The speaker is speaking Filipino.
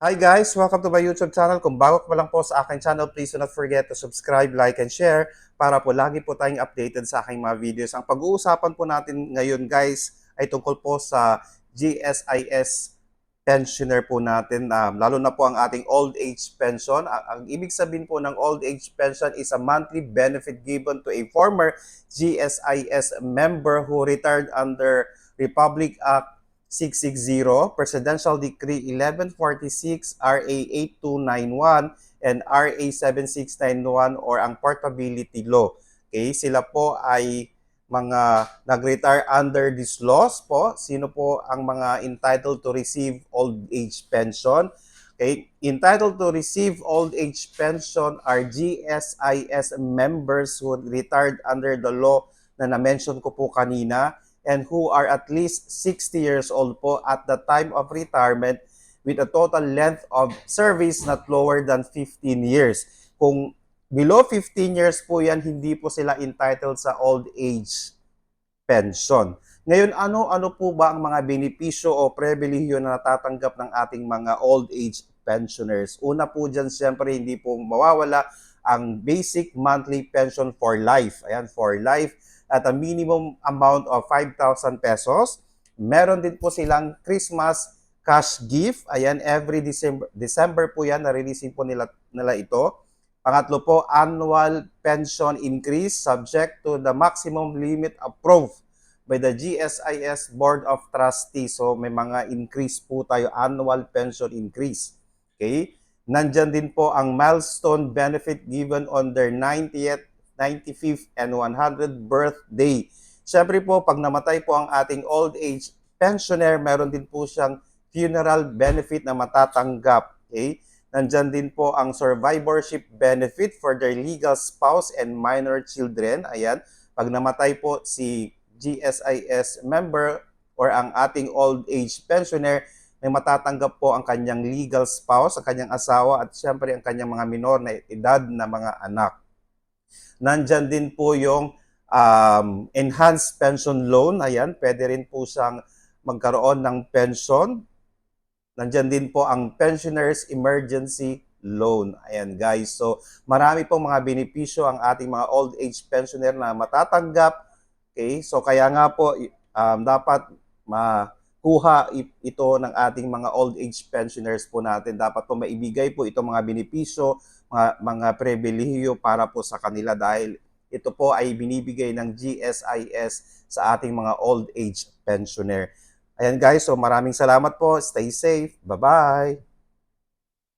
Hi guys! Welcome to my YouTube channel. Kung bago ka pa lang po sa aking channel, please do not forget to subscribe, like, and share para po lagi po tayong updated sa aking mga videos. Ang pag-uusapan po natin ngayon guys ay tungkol po sa GSIS pensioner po natin, um, lalo na po ang ating old age pension. Ang, ang ibig sabihin po ng old age pension is a monthly benefit given to a former GSIS member who retired under Republic Act 660, Presidential Decree 1146, RA 8291, and RA 7691 or ang Portability Law. Okay, sila po ay mga nag-retire under these laws po. Sino po ang mga entitled to receive old age pension? Okay, entitled to receive old age pension are GSIS members who retired under the law na na-mention ko po kanina and who are at least 60 years old po at the time of retirement with a total length of service not lower than 15 years. Kung below 15 years po yan, hindi po sila entitled sa old age pension. Ngayon, ano-ano po ba ang mga benepisyo o pribilehiyo na natatanggap ng ating mga old age pensioners? Una po dyan, siyempre, hindi po mawawala ang basic monthly pension for life. Ayan, for life at a minimum amount of 5,000 pesos. Meron din po silang Christmas cash gift. Ayan, every December, December po yan, nare-receive po nila, nila ito. Pangatlo po, annual pension increase subject to the maximum limit approved by the GSIS Board of Trustees. So may mga increase po tayo, annual pension increase. Okay? Nandyan din po ang milestone benefit given on their 90th 95th and 100th birthday. Siyempre po, pag namatay po ang ating old age pensioner, meron din po siyang funeral benefit na matatanggap. Okay? Nandyan din po ang survivorship benefit for their legal spouse and minor children. Ayan, pag namatay po si GSIS member or ang ating old age pensioner, may matatanggap po ang kanyang legal spouse, ang kanyang asawa at siyempre ang kanyang mga minor na edad na mga anak. Nandyan din po yung um, enhanced pension loan. Ayan, pwede rin po siyang magkaroon ng pension. Nandyan din po ang pensioners emergency loan. Ayan guys. So marami pong mga benepisyo ang ating mga old age pensioner na matatanggap. Okay? So kaya nga po um, dapat makuha i- ito ng ating mga old age pensioners po natin. Dapat po maibigay po itong mga benepisyo mga, mga pribilehiyo para po sa kanila dahil ito po ay binibigay ng GSIS sa ating mga old age pensioner. Ayan guys, so maraming salamat po. Stay safe. Bye-bye.